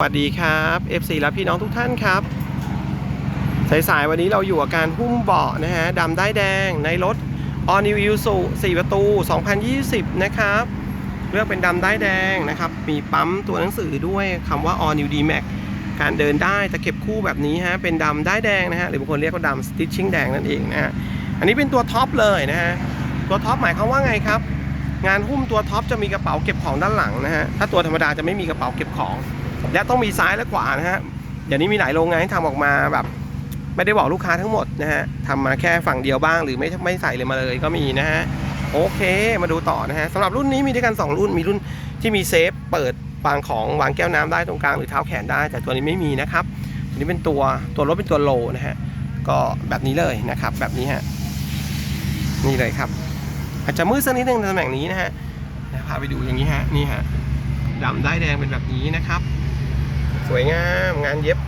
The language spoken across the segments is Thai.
สวัสดีครับ FC และพี่น้องทุกท่านครับสายๆวันนี้เราอยู่กับการหุ้มเบาะนะฮะดำได้แดงในรถ All New Isuzu 4 ประตู 2020 นะครับเลือกเป็นดำได้แดงนะครับ มีปั๊มตัวหนังสือด้วยคำว่า All New D Max การเดินได้ตะเข็บคู่แบบนี้ฮะเป็นดำได้แดงนะฮะหรือบางคนเรียกว่าดำ Stitching แดงนั่นเองนะฮะอันนี้เป็นตัวท็อปเลยนะฮะตัวท็อปหมายความว่าไงครับ งานหุ้มตัวท็อปจะมีกระเป๋าเก็บของด้านหลังนะฮะถ้าตัวธรรมดาจะไม่มีกระเป๋าเก็บของ และต้องมีซ้ายและขวานะฮะเดี๋ยวนี้มีหลายโรงงานที่ทำออกมาแบบ ไม่ได้บอกลูกค้าทั้งหมดนะฮะทำมาแค่ฝั่งเดียวบ้างหรือไม่ไม่ใส่เลยมาเลยก็มีนะฮะโอเค มาดูต่อนะฮะสำหรับรุ่นนี้มีด้วยกัน 2 รุ่นมีรุ่นที่มีเซฟเปิดวางของวางแก้วน้ำได้ตรงกลางหรือเท้าแขนได้ แต่ตัวนี้ไม่มีนะครับอันนี้เป็นตัวตัวรถเป็นตัวโลนะฮะก็แบบนี้เลยนะครับ แบบนี้ฮะนี่เลยครับ อาจจะมืดสักนิดนึงในตำแหน่งนี้นะฮะพาไปดูอย่างนี้ฮะนี่ฮะดำได้แดงเป็นแบบนี้นะครับ สวยงามงานเย็บ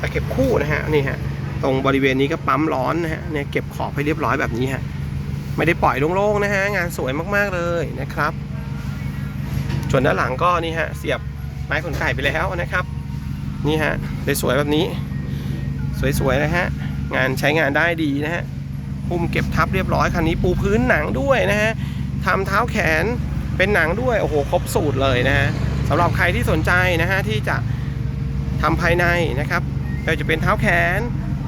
ตะเข็บคู่นะฮะนี่ฮะตรงบริเวณนี้ก็ปั๊มร้อนนะฮะเนี่ยเก็บขอบให้เรียบร้อยแบบนี้ฮะไม่ได้ปล่อยโล่งๆนะฮะงานสวยมากๆเลยนะครับส่วนด้านหลังก็นี่ฮะเสียบไม้ขนไก่ไปแล้วนะครับ นี่ฮะสวยๆแบบนี้ สวยๆนะฮะงานใช้งานได้ดีนะฮะพุ่มเก็บทับเรียบร้อยคันนี้ปูพื้นหนังด้วยนะฮะทำเท้าแขนเป็นหนังด้วยโอ้โหครบสูตรเลยนะฮะสำหรับใครที่สนใจนะฮะที่จะ ทำภายในนะครับไม่ว่าจะเป็นเท้าแขน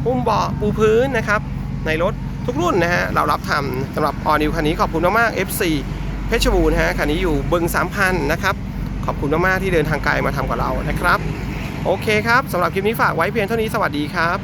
ปุ่มเบาะปูพื้นนะครับ ในรถทุกรุ่นนะฮะเรารับทำสำหรับออนิวคันนี้ขอบคุณมากๆ FC เพชรบูรณ์ฮะคันนี้อยู่บึงสามพันนะครับ ขอบคุณมากๆที่เดินทางไกลมาทำกับเรานะครับ โอเคครับสำหรับคลิปนี้ฝากไว้เพียงเท่านี้สวัสดีครับ